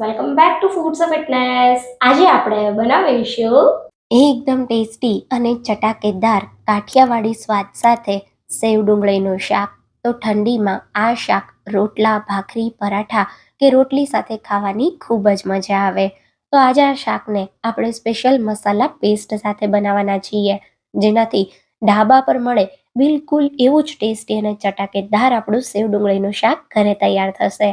Welcome back to foods of fitness આજે આપણે બનાવીશું એકદમ ટેસ્ટી અને ચટાકેદાર કાઠિયાવાડી સ્વાદ સાથે સેવ ડુંગળીનું શાક. તો ઠંડીમાં આ શાક રોટલા, ભાખરી, પરાઠા કે રોટલી સાથે ખાવાની ખૂબ જ મજા આવે. તો આજે આ શાકને આપણે સ્પેશિયલ મસાલા પેસ્ટ સાથે બનાવવાના છીએ, જેનાથી ઢાબા પર મળે બિલકુલ એવું જ ટેસ્ટી અને ચટાકેદાર આપણું સેવ ડુંગળીનું શાક ઘરે તૈયાર થશે.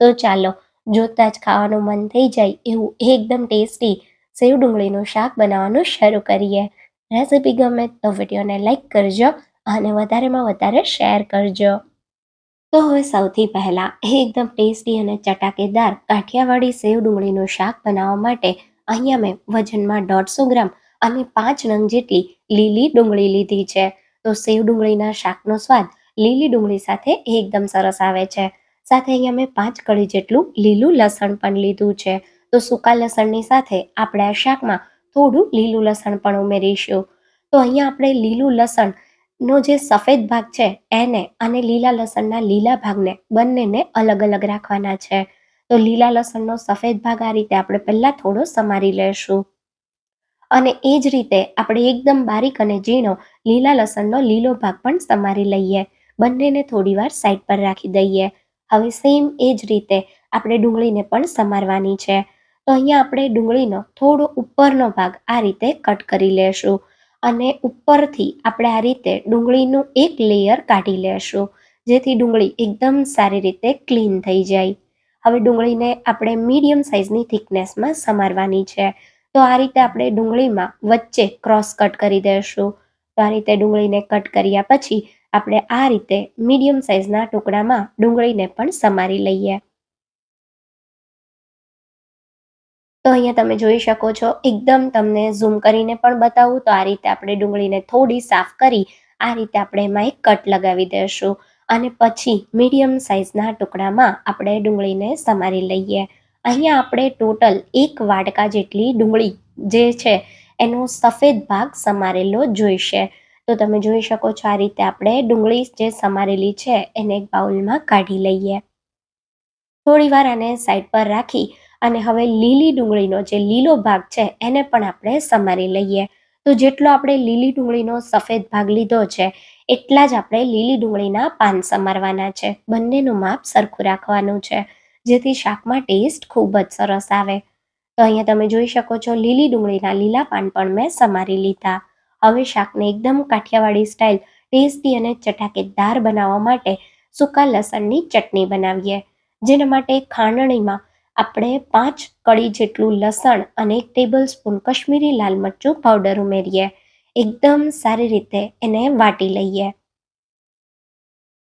તો ચાલો જોતાં જ ખાવાનું મન થઈ જાય એવું એકદમ ટેસ્ટી સેવ ડુંગળીનું શાક બનાવવાનું શરૂ કરીએ. રેસીપી ગમે તો વિડીયોને લાઇક કરજો અને વધારેમાં વધારે શેર કરજો. તો હવે સૌથી પહેલાં એકદમ ટેસ્ટી અને ચટાકેદાર કાઠિયાવાડી સેવ ડુંગળીનું શાક બનાવવા માટે અહીંયા મેં વજનમાં દોઢસો ગ્રામ અને પાંચ નંગ જેટલી લીલી ડુંગળી લીધી છે. તો સેવ ડુંગળીના શાકનો સ્વાદ લીલી ડુંગળી સાથે એકદમ સરસ આવે છે. સાથે અહીંયા મેં પાંચ કળી જેટલું લીલું લસણ પણ લીધું છે. તો સૂકા લસણની સાથે આપણે આ શાકમાં થોડું લીલું લસણ પણ ઉમેરીશું. તો અહીંયા આપણે લીલું લસણનો જે સફેદ ભાગ છે એને અને લીલા લસણના લીલા ભાગને બંનેને અલગ અલગ રાખવાના છે. તો લીલા લસણનો સફેદ ભાગ આ રીતે આપણે પહેલાં થોડો સમારી લેશું. અને એ જ રીતે આપણે એકદમ બારીક અને ઝીણો લીલા લસણનો લીલો ભાગ પણ સમારી લઈએ. બંનેને થોડીવાર સાઈડ પર રાખી દઈએ. હવે સેમ એ જ રીતે આપણે ડુંગળીને પણ સમારવાની છે. તો અહીંયા આપણે ડુંગળીનો થોડો ઉપરનો ભાગ આ રીતે કટ કરી લેશું અને ઉપરથી આપણે આ રીતે ડુંગળીનું એક લેયર કાઢી લેશું, જેથી ડુંગળી એકદમ સારી રીતે ક્લીન થઈ જાય. હવે ડુંગળીને આપણે મીડિયમ સાઇઝની થિકનેસમાં સમારવાની છે. તો આ રીતે આપણે ડુંગળીમાં વચ્ચે ક્રોસ કટ કરી દઈશું તો આ રીતે ડુંગળીને કટ કર્યા પછી આપણે આ રીતે મીડિયમ સાઇઝના ટુકડામાં ડુંગળીને પણ સમારી લઈએ. તો અહીંયા તમે જોઈ શકો છો, એકદમ તમને ઝૂમ કરીને પણ બતાવું, તો આ રીતે આપણે ડુંગળીને થોડી સાફ કરી, આ રીતે આપણે એમાં એક કટ લગાવી દઈશું અને પછી મીડિયમ સાઇઝના ટુકડામાં આપણે ડુંગળીને સમારી લઈએ. અહીંયા આપણે ટોટલ એક વાડકા જેટલી ડુંગળી જે છે, એનો સફેદ ભાગ સમારેલો જોઈશે. તો તમે જોઈ શકો છો આ રીતે આપણે ડુંગળી જે સમારેલી છે એને એક બાઉલમાં કાઢી લઈએ. થોડીવાર આને સાઈડ પર રાખી અને હવે લીલી ડુંગળીનો જે લીલો ભાગ છે એને પણ આપણે સમારી લઈએ. તો જેટલો આપણે લીલી ડુંગળીનો સફેદ ભાગ લીધો છે, એટલા જ આપણે લીલી ડુંગળીના પાન સમારવાના છે. બંનેનું માપ સરખું રાખવાનું છે, જેથી શાકમાં ટેસ્ટ ખૂબ જ સરસ આવે. તો અહીંયા તમે જોઈ શકો છો લીલી ડુંગળીના લીલા પાન પણ મેં સમારી લીધા. હવે શાકને એકદમ કાઠિયાવાડી સ્ટાઇલ ટેસ્ટી અને ચટાકેદાર બનાવવા માટે સૂકા લસણની ચટણી બનાવીએ. જેના માટે ખાંડણીમાં આપણે પાંચ કળી જેટલું લસણ અને એક ટેબલ સ્પૂન કશ્મીરી લાલ મરચું પાવડર ઉમેરીએ. એકદમ સારી રીતે એને વાટી લઈએ.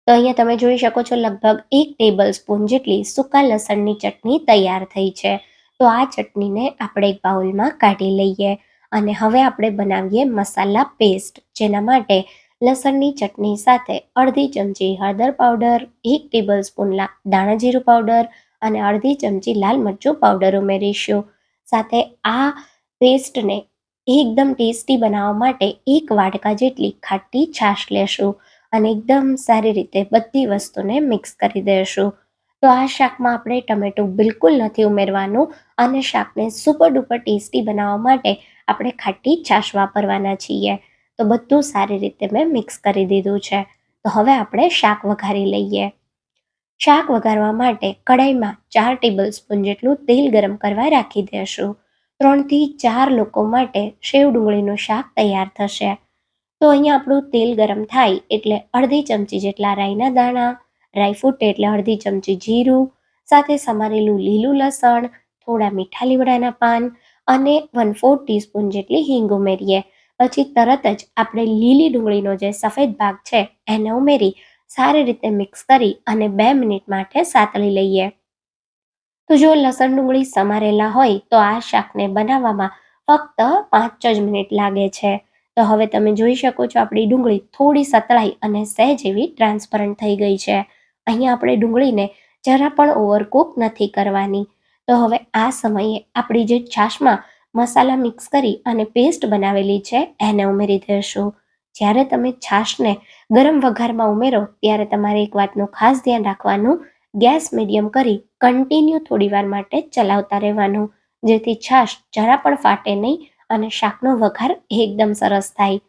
તો અહીંયા તમે જોઈ શકો છો લગભગ એક ટેબલ સ્પૂન જેટલી સૂકા લસણની ચટણી તૈયાર થઈ છે. તો આ ચટણીને આપણે એક બાઉલમાં કાઢી લઈએ. અને હવે આપણે બનાવીએ મસાલા પેસ્ટ જેના માટે લસણની ચટણી સાથે અડધી ચમચી હળદર પાવડર એક ટેબલ સ્પૂન દાણા જીરું પાવડર અને અડધી ચમચી લાલ મરચું પાવડર ઉમેરીશું. સાથે આ પેસ્ટને એકદમ ટેસ્ટી બનાવવા માટે એક વાટકા જેટલી ખાટી છાશ લેશું અને એકદમ સારી રીતે બધી વસ્તુને મિક્સ કરી દઈશું તો આ શાકમાં આપણે ટમેટું બિલકુલ નથી ઉમેરવાનું અને શાકને સુપર ડુપર ટેસ્ટી બનાવવા માટે આપણે ખાટી છાશ વાપરવાના છીએ. તો બધું સારી રીતે મેં મિક્સ કરી દીધું છે. તો હવે આપણે શાક વઘારી લઈએ. શાક વઘારવા માટે કડાઈમાં ચાર ટેબલ સ્પૂન જેટલું તેલ ગરમ કરવા રાખી દેશું. ત્રણથી ચાર લોકો માટે સેવ ડુંગળીનું શાક તૈયાર થશે. તો અહીંયા આપણું તેલ ગરમ થાય એટલે અડધી ચમચી જેટલા રાઈના દાણા રાઈ ફૂટે એટલે અડધી ચમચી જીરું, સાથે સમારેલું લીલું લસણ, થોડા મીઠા લીમડાના પાન અને વન ફોર ટીસ્પૂન જેટલી હિંગ ઉમેરીએ. પછી તરત જ આપણે લીલી ડુંગળીનો જે સફેદ ભાગ છે એને ઉમેરી સારી રીતે મિક્સ કરી અને બે મિનિટ માટે સાતળી લઈએ. તો જો લસણ ડુંગળી સમારેલા હોય તો આ શાકને બનાવવામાં ફક્ત પાંચ જ મિનિટ લાગે છે. તો હવે તમે જોઈ શકો છો આપણી ડુંગળી થોડી સતળાઈ અને સહેજ એવી ટ્રાન્સપરન્ટ થઈ ગઈ છે. અહીંયા આપણે ડુંગળીને જરા પણ ઓવરકુક નથી કરવાની. તો હવે આ સમયે આપણી જે છાશમાં મસાલા મિક્સ કરી અને પેસ્ટ બનાવેલી છે, એને ઉમેરી દેશું. જ્યારે તમે છાશને ગરમ વઘારમાં ઉમેરો, ત્યારે તમારે એક વાતનું ખાસ ધ્યાન રાખવાનું, ગેસ મીડિયમ કરી કન્ટિન્યુ થોડીવાર માટે ચલાવતા રહેવાનું, જેથી છાશ જરા પણ ફાટે નહીં અને શાકનો વઘાર એકદમ સરસ થાય.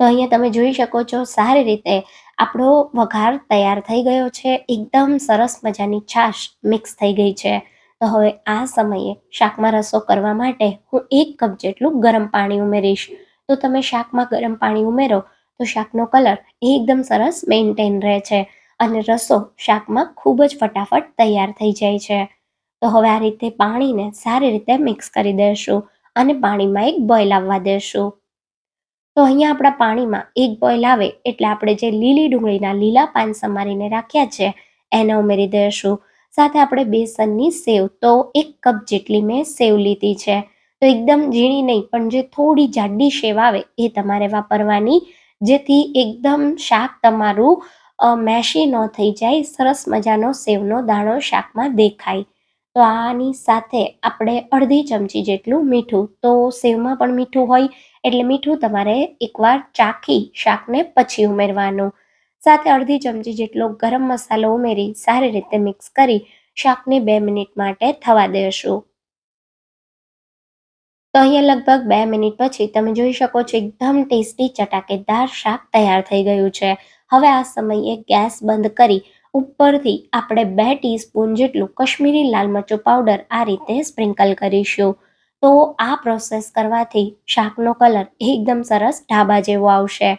તો અહીંયા તમે જોઈ શકો છો, સારી રીતે આપણો વઘાર તૈયાર થઈ ગયો છે. એકદમ સરસ મજાની છાશ મિક્સ થઈ ગઈ છે. તો હવે આ સમયે શાકમાં રસો કરવા માટે હું એક કપ જેટલું ગરમ પાણી ઉમેરીશ. તો તમે શાકમાં ગરમ પાણી ઉમેરો, તો શાકનો કલર એકદમ સરસ મેન્ટેન રહે છે અને રસો શાકમાં ખૂબ જ ફટાફટ તૈયાર થઈ જાય છે. તો હવે આ રીતે પાણીને સારી રીતે મિક્સ કરી દેશું અને પાણીમાં એક બોઇલ આવવા દેશું. તો અહીંયા આપણા પાણીમાં એક બોઇલ આવે એટલે આપણે જે લીલી ડુંગળીના લીલા પાન સમારીને રાખ્યા છે, એને ઉમેરી દઈશું. સાથે આપણે બેસનની સેવ, તો એક કપ જેટલી મેં સેવ લીધી છે. તો એકદમ ઝીણી નહીં, પણ જે થોડી જાડી સેવ આવે એ તમારે વાપરવાની. જેથી એકદમ શાક તમારું મેશી ન થઈ જાય, સરસ મજાનો સેવનો દાણો શાકમાં દેખાય. તો આની સાથે આપણે અડધી ચમચી જેટલું મીઠું, તો સેવમાં પણ મીઠું હોય, એટલે મીઠું તમારે એકવાર ચાખી શાકને પછી ઉમેરવાનું. સાથે અડધી ચમચી જેટલો ગરમ મસાલો ઉમેરી, સારી રીતે મિક્સ કરી શાકને બે મિનિટ માટે થવા દેશું. તો અહીંયા લગભગ બે મિનિટ પછી તમે જોઈ શકો છો, એકદમ ટેસ્ટી ચટાકેદાર શાક તૈયાર થઈ ગયું છે. હવે આ સમયે ગેસ બંધ કરી ઉપરથી આપણે બે ટીસ્પૂન જેટલું કશ્મીરી લાલ મરચું પાવડર આ રીતે સ્પ્રિંકલ કરીશું. તો આ પ્રોસેસ કરવાથી શાકનો કલર એકદમ સરસ ઢાબા જેવો આવશે.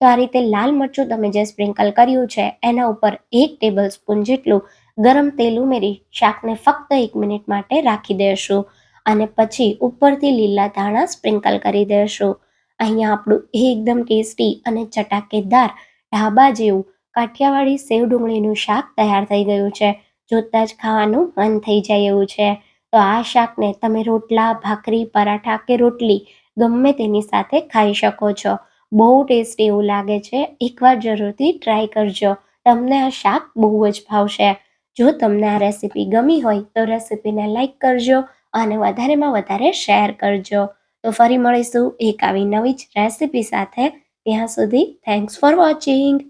તો આ રીતે લાલ મરચું તમે જે સ્પ્રિંકલ કર્યું છે, એના ઉપર એક ટેબલ સ્પૂન જેટલું ગરમ તેલ ઉમેરી શાકને ફક્ત એક મિનિટ માટે રાખી દેશું. અને પછી ઉપરથી લીલા ધાણા સ્પ્રિંકલ કરી દેશું. અહીંયા આપણું એકદમ ટેસ્ટી અને ચટાકેદાર ઢાબા જેવું કાઠિયાવાડી સેવ ડુંગળીનું શાક તૈયાર થઈ ગયું છે. જોતાં જ ખાવાનું મન થઈ જાય એવું છે. તો આ શાકને તમે રોટલા, ભાખરી, પરાઠા કે રોટલી ગમે તેની સાથે ખાઈ શકો છો. બહુ ટેસ્ટી એવું લાગે છે. એકવાર જરૂરથી ટ્રાય કરજો. તમને આ શાક બહુ જ ભાવશે. જો તમને આ રેસીપી ગમી હોય તો રેસીપીને લાઇક કરજો અને વધારેમાં વધારે શેર કરજો. તો ફરી મળીશું એક આવી નવી જ રેસીપી સાથે. ત્યાં સુધી થેન્ક્સ ફોર વોચિંગ